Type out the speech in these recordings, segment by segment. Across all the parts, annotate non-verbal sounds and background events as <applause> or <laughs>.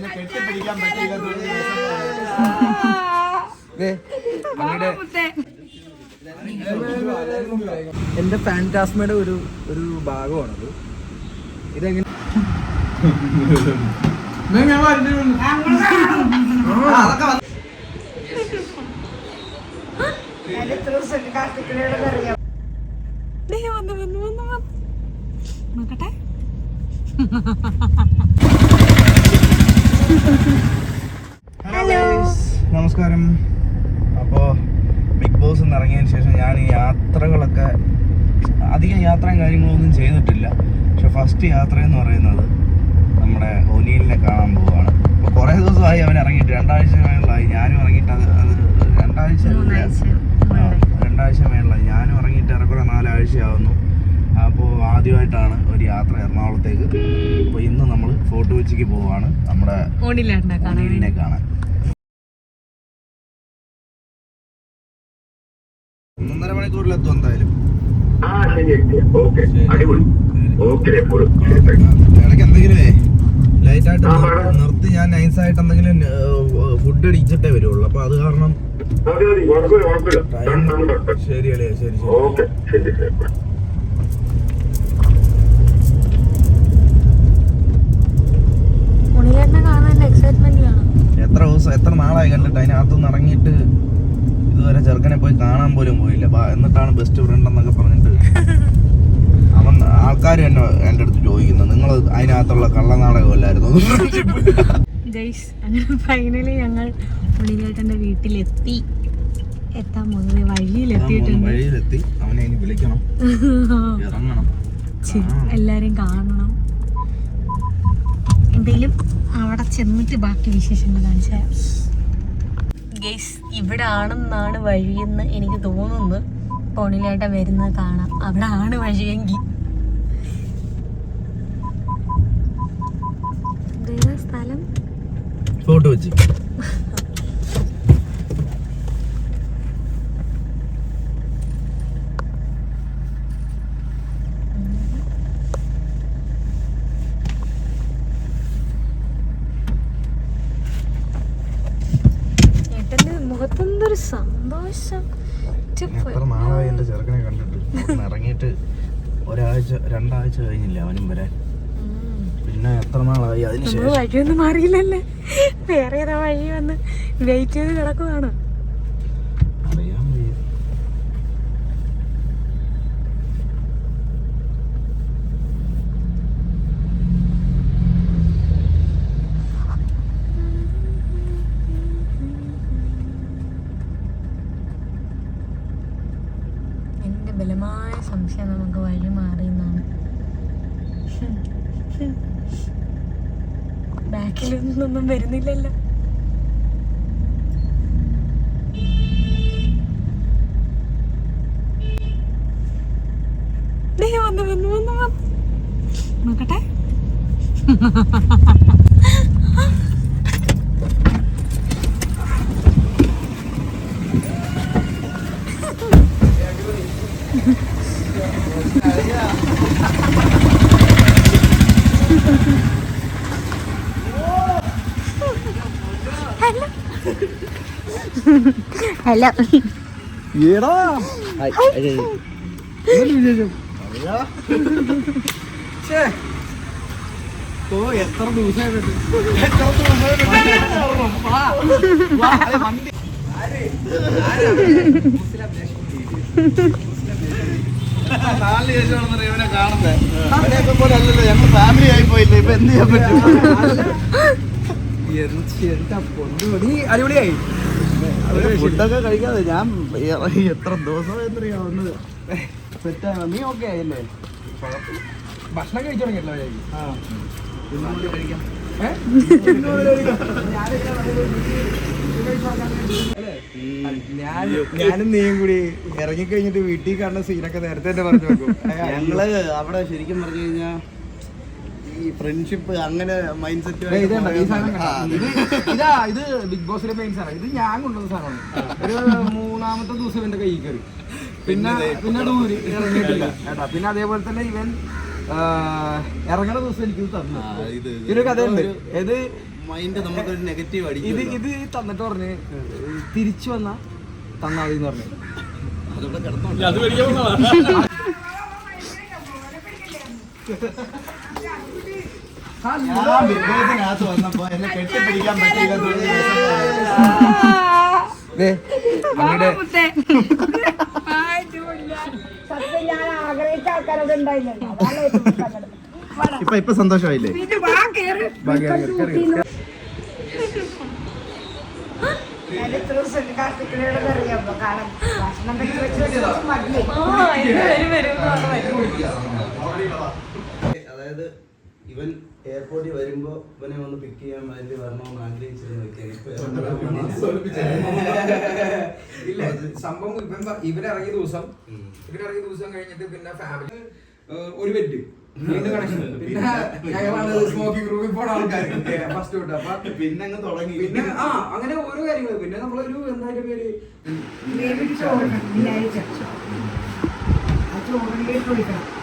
എന്നെ കെട്ടിപ്പിടിക്കാൻ അങ്ങയുടെ എന്റെ ഫാന്റാസ്മയുടെ ഒരു ഒരു ഭാഗമാണത്. ഇതെങ്ങനെ? നോക്കട്ടെ ഹലോ നമസ്കാരം. അപ്പോൾ ബിഗ് ബോസ് നിന്ന് ഇറങ്ങിയതിന് ശേഷം ഞാൻ ഈ യാത്രകളൊക്കെ അധികം യാത്രയും കാര്യങ്ങളൊന്നും ചെയ്തിട്ടില്ല. പക്ഷെ ഫസ്റ്റ് യാത്ര എന്ന് പറയുന്നത് നമ്മുടെ ഒനീലിനെ കാണാൻ പോവുകയാണ് അപ്പോൾ കുറേ ദിവസമായി അവൻ ഇറങ്ങിയിട്ട് രണ്ടാഴ്ച മേളിലായി ഞാനും ഇറങ്ങിയിട്ട് അത് അത് രണ്ടാഴ്ച രണ്ടാഴ്ച മേളിലായി. ഞാനും ഇറങ്ങിയിട്ട് ഏറെക്കുറെ നാലാഴ്ചയാവുന്നു. അപ്പോൾ ആദ്യമായിട്ടാണ് ഒരു യാത്ര എറണാകുളത്തേക്ക്. അപ്പോൾ ഇന്ന് നമ്മൾ ഫോർട്ട് കൊച്ചിക്ക് പോവുകയാണ് നമ്മുടെ ഒനീലിനെ കാണാൻ. ഒന്നര മണിക്കൂറിലെത്തും എന്തായാലും. ആ ശരി ഓക്കെ. അടിപൊളി. ഓക്കെ ഇടയ്ക്ക് എന്തെങ്കിലുമേ ലൈറ്റ് ആയിട്ട്. നിർത്തി ഞാൻ നൈസ് ആയിട്ട് എന്തെങ്കിലും ഫുഡ് അടിച്ചിട്ടേ വരുള്ളൂ. അപ്പൊ അത് കാരണം ശരി അളിയ ശരി ശരി ഓക്കെ ശരി ശരി ഓണിലേട്ടനെ കാണാൻ എക്സൈറ്റ്മെന്റിലാണ് എത്ര ദിവസം എത്ര നാളായി കണ്ടിട്ട് അതിനകത്തുനിന്ന് ഇറങ്ങിയിട്ട് ഇതുവരെ ചെറുക്കനെ പോയി കാണാൻ പോലും പോയില്ല ബാ, എന്നിട്ടാണ് ബെസ്റ്റ് ഫ്രണ്ട് എന്നൊക്കെ പറഞ്ഞിട്ട് അവൻ ആൾക്കാർ തന്നെ എന്റെ അടുത്ത് ചോദിക്കുന്നത്. നിങ്ങൾ അതിനകത്തുള്ള കള്ളനാടകമല്ലായിരുന്നു? ഗൈസ് അങ്ങനെ ഫൈനലി ഞങ്ങൾ ഉണ്ണിലേട്ടന്റെ വീട്ടിലെത്തി. എത്താൻ പോകുന്നത് വഴിയിലെത്തിയിട്ടുണ്ട്. വഴിയിലെത്തി. അവനെ ഇനി വിളിക്കണം. ഇറങ്ങണം. ഛി, എല്ലാരും കാണണം. എന്തെങ്കിലും അവിടെ ചെന്നിട്ട് ബാക്കി വിശേഷങ്ങൾ കാണിച്ചാൽ ഗൈസ് ഇവിടെ ആണെന്നാണ് വഴിയെന്ന് എനിക്ക് തോന്നുന്നു. പോണിലേട്ട വരുന്നത് കാണാം. അവിടെ ആണ് വഴിയെങ്കിൽ സ്ഥലം? ഫോട്ടോ വെച്ച്. ഏട്ടന്റെ മുഖത്തെന്തൊരു സന്തോഷം. എത്ര നാളായി എന്റെ ചെറുക്കനെ കണ്ടിട്ട്? ഇറങ്ങിയിട്ട് ഒരാഴ്ച രണ്ടാഴ്ച കഴിഞ്ഞില്ല അവനും വരെ പിന്നെ എത്ര നാളായി? അതിന് വഴിയൊന്നും മാറിയില്ലല്ലേ? വേറെ ഏതാ വഴി വന്ന് വെയിറ്റ് ചെയ്ത് കിടക്കുവാണ്. ബാക്കിൽ നിന്നൊന്നും വരുന്നില്ലല്ലോ വന്നു വന്നു. നോക്കട്ടെ. <laughs> ഹലോ ഏടാ ഓ എത്ര ദിവസമായിട്ട്. നാല് ശേഷമാണ് ഇവനെ കാണുന്നത് പോലെ അല്ലല്ലോ ഞങ്ങൾ ഫാമിലി ആയി പോയില്ലേ ഇപ്പൊ എന്ത് ചെയ്യാൻ പറ്റും? അടിപൊളിയായി. ഫുഡൊക്കെ കഴിക്കാതെ ഞാൻ എത്ര ദിവസം സെറ്റാണ്. നീ ഓക്കെ ആയില്ലേ? ഭക്ഷണം കഴിച്ചു തുടങ്ങിയല്ലോ കഴിക്കാം. ഞാൻ ഞാനും നീയും കൂടി ഇറങ്ങി കഴിഞ്ഞിട്ട് വീട്ടിൽ കാണുന്ന സീനൊക്കെ നേരത്തെ തന്നെ പറഞ്ഞു ഞങ്ങൾ അവിടെ ശരിക്കും പറഞ്ഞു കഴിഞ്ഞാ ഈ ഫ്രണ്ട്ഷിപ്പ് അങ്ങനെ മൈൻഡ് സെറ്റ് ഇത്? ഇത് ബിഗ് ബോസിലെ മെയിൻ സാറാണ് ഇത് ഞാൻ കൊണ്ടുവന്ന സാറാണ്. ഒരു മൂന്നാമത്തെ ദിവസം എന്റെ കൈ കയറി. പിന്നെ പിന്നെ ദൂരി ഇറങ്ങിയിട്ടില്ല കേട്ടാ പിന്നെ അതേപോലെ തന്നെ ഇവൻ ഇറങ്ങണ ദിവസം എനിക്ക് തന്നു. ഇതൊരു കഥയുണ്ട്. ഇത് മൈൻഡ് നമുക്കൊരു നെഗറ്റീവ് ഇത് അടിക്കും ഇത് തന്നിട്ട് പറഞ്ഞ് തിരിച്ചു വന്ന തന്നാ മതി എന്ന് പറഞ്ഞു. അതുകൊണ്ട് കിടന്നു അത്. <laughs> ഞാൻ വന്നപ്പോ എന്നെ കെട്ടിപ്പിടിക്കാൻ. ഇപ്പൊ ഇപ്പൊ സന്തോഷമായില്ലേ അതായത് ഇവൻ എയർപോർട്ടിൽ വരുമ്പോ ഇവനെ ഒന്ന് പിക്ക് ചെയ്യാൻ വേണ്ടി വരണമെന്ന് ആഗ്രഹിച്ചിരുന്നു <laughs> ഇല്ല. സംഭവം ഇവൻ ഇവനിറങ്ങിയ ദിവസം ഇവനിറങ്ങിയ ദിവസം കഴിഞ്ഞിട്ട് പിന്നെ ഫാമിലി ഒരു ബെഡ് <laughs> പിന്നെ ഞങ്ങളാണ് സ്മോക്കിംഗ് റൂമിൽ പോണ ആൾക്കാർ ഫസ്റ്റ് <laughs> തൊട്ട്. അപ്പൊ പിന്നെ അങ്ങ് തുടങ്ങി. പിന്നെ ആ അങ്ങനെ ഓരോ കാര്യങ്ങൾ പിന്നെ നമ്മളൊരു എന്തായാലും പേര് ചോറിലേക്ക് ഒഴിക്കണം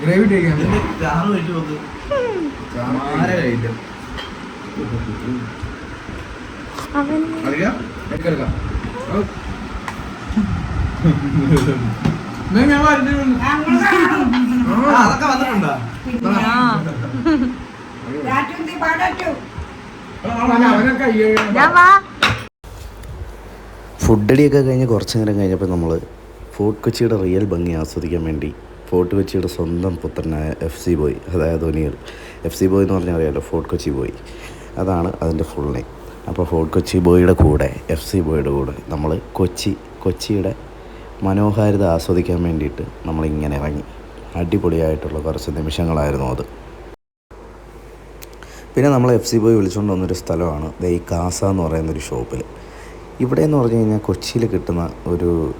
ഗ്രേവി ടേക്കാൻ വെച്ച് നോക്ക് ഫുഡടിയൊക്കെ കഴിഞ്ഞ് കുറച്ച് നേരം കഴിഞ്ഞപ്പോൾ നമ്മൾ ഫോർട്ട് കൊച്ചിയുടെ റിയൽ ഭംഗി ആസ്വദിക്കാൻ വേണ്ടി ഫോർട്ട് കൊച്ചിയുടെ സ്വന്തം പുത്രനായ എഫ് സി ബോയ് അതായത് ഒനിയർ എഫ് സി ബോയ് എന്ന് പറഞ്ഞാൽ അറിയാലോ ഫോർട്ട് കൊച്ചി ബോയ്. അതാണ് അതിന്റെ ഫുൾ നെയിം. അപ്പോൾ ഫോർട്ട് കൊച്ചി ബോയിയുടെ കൂടെ എഫ് സി ബോയുടെ കൂടെ നമ്മൾ കൊച്ചി കൊച്ചിയുടെ മനോഹാരിത ആസ്വദിക്കാൻ വേണ്ടിയിട്ട് നമ്മളിങ്ങനെ ഇറങ്ങി. അടിപൊളിയായിട്ടുള്ള കുറച്ച് നിമിഷങ്ങളായിരുന്നു അത്. പിന്നെ നമ്മൾ എഫ് സി ബോയ് വിളിച്ചുകൊണ്ട് വന്നൊരു സ്ഥലമാണ് ദൈ കാസ എന്ന് പറയുന്നൊരു ഷോപ്പിൽ ഇവിടെ എന്ന് പറഞ്ഞു കഴിഞ്ഞാൽ കൊച്ചിയിൽ കിട്ടുന്ന ഒരു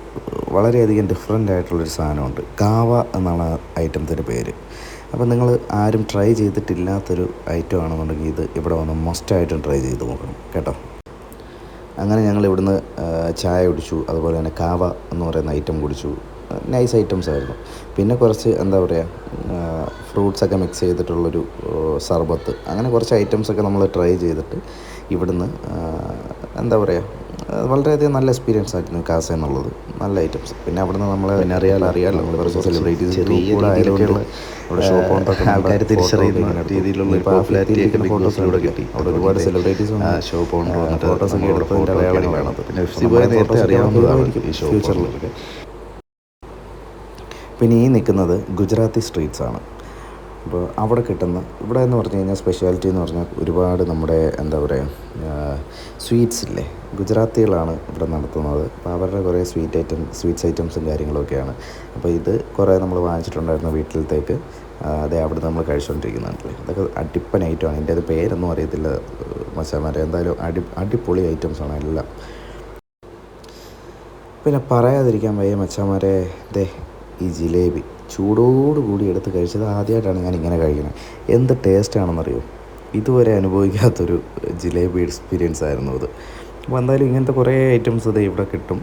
വളരെയധികം ഡിഫറെന്റ് ആയിട്ടുള്ളൊരു സാധനമുണ്ട്. കാവ എന്നാണ് ഐറ്റത്തിന്റെ പേര്. അപ്പോൾ നിങ്ങൾ ആരും ട്രൈ ചെയ്തിട്ടില്ലാത്തൊരു ഐറ്റം ആണെന്നുണ്ടെങ്കിൽ ഇത് ഇവിടെ വന്ന് മസ്റ്റായിട്ടും ട്രൈ ചെയ്ത് നോക്കണം. കേട്ടോ? അങ്ങനെ ഞങ്ങൾ ഇവിടുന്ന് ചായ കുടിച്ചു അതുപോലെ തന്നെ കാവ എന്ന് പറയുന്ന ഐറ്റം കുടിച്ചു. നൈസ് ഐറ്റംസ് ആയിരുന്നു. പിന്നെ കുറച്ച് എന്താ പറയുക ഫ്രൂട്ട്സൊക്കെ മിക്സ് ചെയ്തിട്ടുള്ളൊരു സർബത്ത്. അങ്ങനെ കുറച്ച് ഐറ്റംസൊക്കെ നമ്മൾ ട്രൈ ചെയ്തിട്ട് ഇവിടുന്ന് എന്താ പറയുക വളരെയധികം നല്ല എക്സ്പീരിയൻസ് ആയിരുന്നു കാസ എന്നുള്ളത്. നല്ല ഐറ്റംസ് പിന്നെ അവിടുന്ന് നമ്മൾ പിന്നെ അറിയാലോ അറിയാമല്ലോ നമ്മൾ കുറച്ച് സെലിബ്രിറ്റീസ് രീതിയിലുള്ള അവിടെ ഷോപ്പ് ആൾക്കാർ തിരിച്ചറിയുന്ന രീതിയിലുള്ള പോപ്പുലാരിറ്റി ഫോട്ടോസിലൂടെ കിട്ടി. അവിടെ ഒരുപാട് സെലിബ്രിറ്റീസ് എടുത്തതിന്റെ അടയാളങ്ങളാണ് പിന്നെ നേരത്തെ അറിയാവുന്നതായിരിക്കും ഈ ഫ്യൂച്ചറിലൊക്കെ പിന്നെ ഈ നിൽക്കുന്നത് ഗുജറാത്തി സ്ട്രീറ്റ്സ് ആണ്. അപ്പോൾ അവിടെ കിട്ടുന്ന ഇവിടെ എന്ന് പറഞ്ഞു കഴിഞ്ഞാൽ സ്പെഷ്യാലിറ്റി എന്ന് പറഞ്ഞാൽ ഒരുപാട് നമ്മുടെ എന്താ പറയുക സ്വീറ്റ്സ് ഇല്ലേ? ഗുജറാത്തികളാണ് ഇവിടെ നടത്തുന്നത്. അപ്പോൾ അവരുടെ കുറേ സ്വീറ്റ് ഐറ്റം സ്വീറ്റ്സ് ഐറ്റംസും കാര്യങ്ങളൊക്കെയാണ്. അപ്പോൾ ഇത് കുറേ നമ്മൾ വാങ്ങിച്ചിട്ടുണ്ടായിരുന്നു വീട്ടിലത്തേക്ക്. അതേ അവിടെ നമ്മൾ കഴിച്ചുകൊണ്ടിരിക്കുന്നുണ്ടല്ലേ? അതൊക്കെ അടിപ്പൻ ഐറ്റമാണ് എന്റെ അത് പേരൊന്നും അറിയത്തില്ല മച്ചാമാരെ. എന്തായാലും അടി അടിപൊളി ഐറ്റംസാണ് എല്ലാം. പിന്നെ പറയാതിരിക്കാൻ വയ്യ മച്ചാമാരെ. ദേ ഈ ജിലേബി ചൂടോടുകൂടി എടുത്ത് കഴിച്ചത് ആദ്യമായിട്ടാണ് ഞാൻ ഇങ്ങനെ കഴിക്കുന്നത്. എന്ത് ടേസ്റ്റാണെന്നറിയോ ഇതുവരെ അനുഭവിക്കാത്തൊരു ജിലേബി എക്സ്പീരിയൻസ് ആയിരുന്നു അത്. അപ്പോൾ എന്തായാലും ഇങ്ങനത്തെ കുറേ ഐറ്റംസ് ഇത് ഇവിടെ കിട്ടും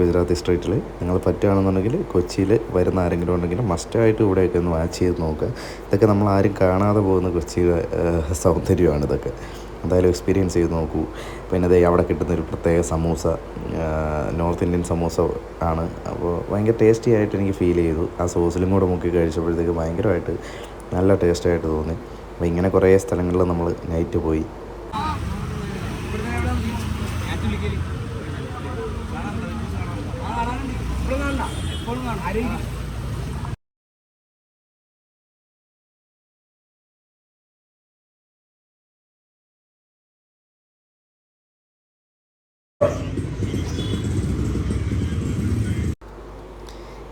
ഗുജറാത്തി സ്ട്രീറ്റിൽ നിങ്ങൾ പറ്റുകയാണെന്നുണ്ടെങ്കിൽ കൊച്ചിയിൽ വരുന്ന ആരെങ്കിലും ഉണ്ടെങ്കിൽ മസ്റ്റായിട്ട് ഇവിടെയൊക്കെ ഒന്ന് വാച്ച് ചെയ്ത് നോക്കുക. ഇതൊക്കെ നമ്മൾ ആരും കാണാതെ പോകുന്ന കൊച്ചിയുടെ സൗന്ദര്യമാണ് ഇതൊക്കെ. എന്തായാലും എക്സ്പീരിയൻസ് ചെയ്ത് നോക്കൂ. പിന്നെ അതേ അവിടെ കിട്ടുന്ന ഒരു പ്രത്യേക സമൂസ നോർത്ത് ഇന്ത്യൻ സമൂസ ആണ്. അപ്പോൾ ഭയങ്കര ടേസ്റ്റി ആയിട്ട് എനിക്ക് ഫീൽ ചെയ്തു. ആ സോസിലും കൂടെ മുക്കി കഴിച്ചപ്പോഴത്തേക്ക് ഭയങ്കരമായിട്ട് നല്ല ടേസ്റ്റായിട്ട് തോന്നി. അപ്പോൾ ഇങ്ങനെ കുറേ സ്ഥലങ്ങളിൽ നമ്മൾ നൈറ്റ് പോയി.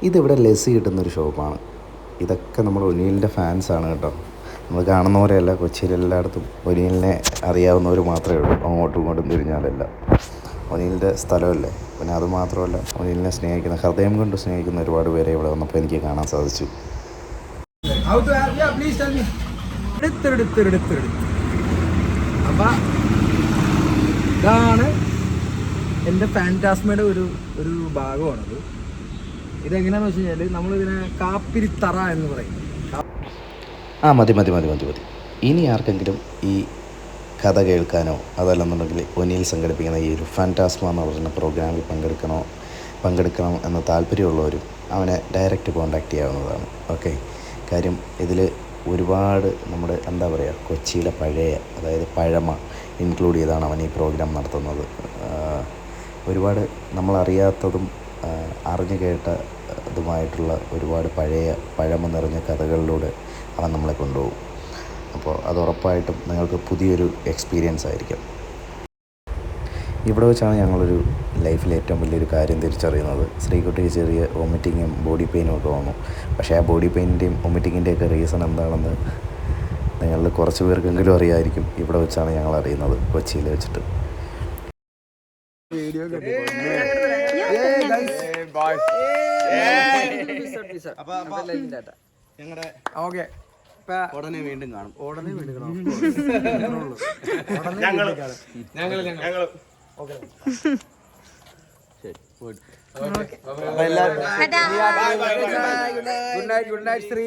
ഇതിവിടെ ലെസ്സി കിട്ടുന്നൊരു ഷോപ്പാണ്. ഇതൊക്കെ നമ്മുടെ ഒനിയലിന്റെ ഫാൻസാണ് കേട്ടോ. നമ്മൾ കാണുന്നവരെയല്ല കൊച്ചിയിൽ എല്ലായിടത്തും ഒനിയലിനെ അറിയാവുന്നവർ മാത്രമേ ഉള്ളൂ. അങ്ങോട്ടും ഇങ്ങോട്ടും തിരിഞ്ഞാലല്ല. ഒനിയലിന്റെ സ്ഥലമല്ലേ? പിന്നെ അത് മാത്രമല്ല ഒനിയലിനെ സ്നേഹിക്കുന്ന ഹൃദയം കൊണ്ട് സ്നേഹിക്കുന്ന ഒരുപാട് പേരെ ഇവിടെ വന്നപ്പോൾ എനിക്ക് കാണാൻ സാധിച്ചു. ഇതാണ് എന്റെ ഫാന്റാസ്മയുടെ ഒരു ഒരു ഭാഗമാണത്. ഇതെങ്ങനെയാന്ന് വെച്ച് കഴിഞ്ഞാൽ നമ്മളിതിനെ കാപ്പിരിത്തറ എന്ന് പറയും. ആ മതി മതി മതി മതി മതി. ഇനി ആർക്കെങ്കിലും ഈ കഥ കേൾക്കാനോ അതല്ലെന്നുണ്ടെങ്കിൽ ഒനിയിൽ സംഘടിപ്പിക്കുന്ന ഈ ഒരു ഫാന്റാസ്മ എന്ന് പറയുന്ന പ്രോഗ്രാമിൽ പങ്കെടുക്കണോ പങ്കെടുക്കണം എന്ന താല്പര്യമുള്ളവരും അവനെ ഡയറക്റ്റ് കോൺടാക്റ്റ് ചെയ്യാവുന്നതാണ്. ഓക്കെ കാര്യം ഇതിൽ ഒരുപാട് നമ്മുടെ എന്താ പറയുക കൊച്ചിയിലെ പഴയ അതായത് പഴമ ഇൻക്ലൂഡ് ചെയ്താണ് അവൻ ഈ പ്രോഗ്രാം നടത്തുന്നത്. ഒരുപാട് നമ്മളറിയാത്തതും അറിഞ്ഞു കേട്ട ഇതുമായിട്ടുള്ള ഒരുപാട് പഴയ പഴമ നിറഞ്ഞ കഥകളിലൂടെ അവൻ നമ്മളെ കൊണ്ടുപോകും. അപ്പോൾ അത് ഉറപ്പായിട്ടും നിങ്ങൾക്ക് പുതിയൊരു എക്സ്പീരിയൻസ് ആയിരിക്കും. ഇവിടെ വെച്ചാണ് ഞങ്ങളൊരു ലൈഫിലെ ഏറ്റവും വലിയൊരു കാര്യം തിരിച്ചറിയുന്നത്. ശ്രീകുട്ടിക്ക് ചെറിയ വൊമിറ്റിങ്ങും ബോഡി പെയിനും ഒക്കെ വന്നു. പക്ഷേ ആ ബോഡി പെയിനിന്റെയും വോമിറ്റിങ്ങിന്റെയൊക്കെ റീസൺ എന്താണെന്ന് നിങ്ങളിൽ കുറച്ച് പേർക്കെങ്കിലും അറിയായിരിക്കും. ഇവിടെ വെച്ചാണ് ഞങ്ങൾ അറിയുന്നത് കൊച്ചിയിൽ വെച്ചിട്ട്. ഞങ്ങളുടെ ഓക്കെ. ഉടനെ വീണ്ടും കാണും. ഉടനെ വീണ്ടും കാണും. ഞങ്ങൾ ഞങ്ങൾ tata. Good night good night Shri.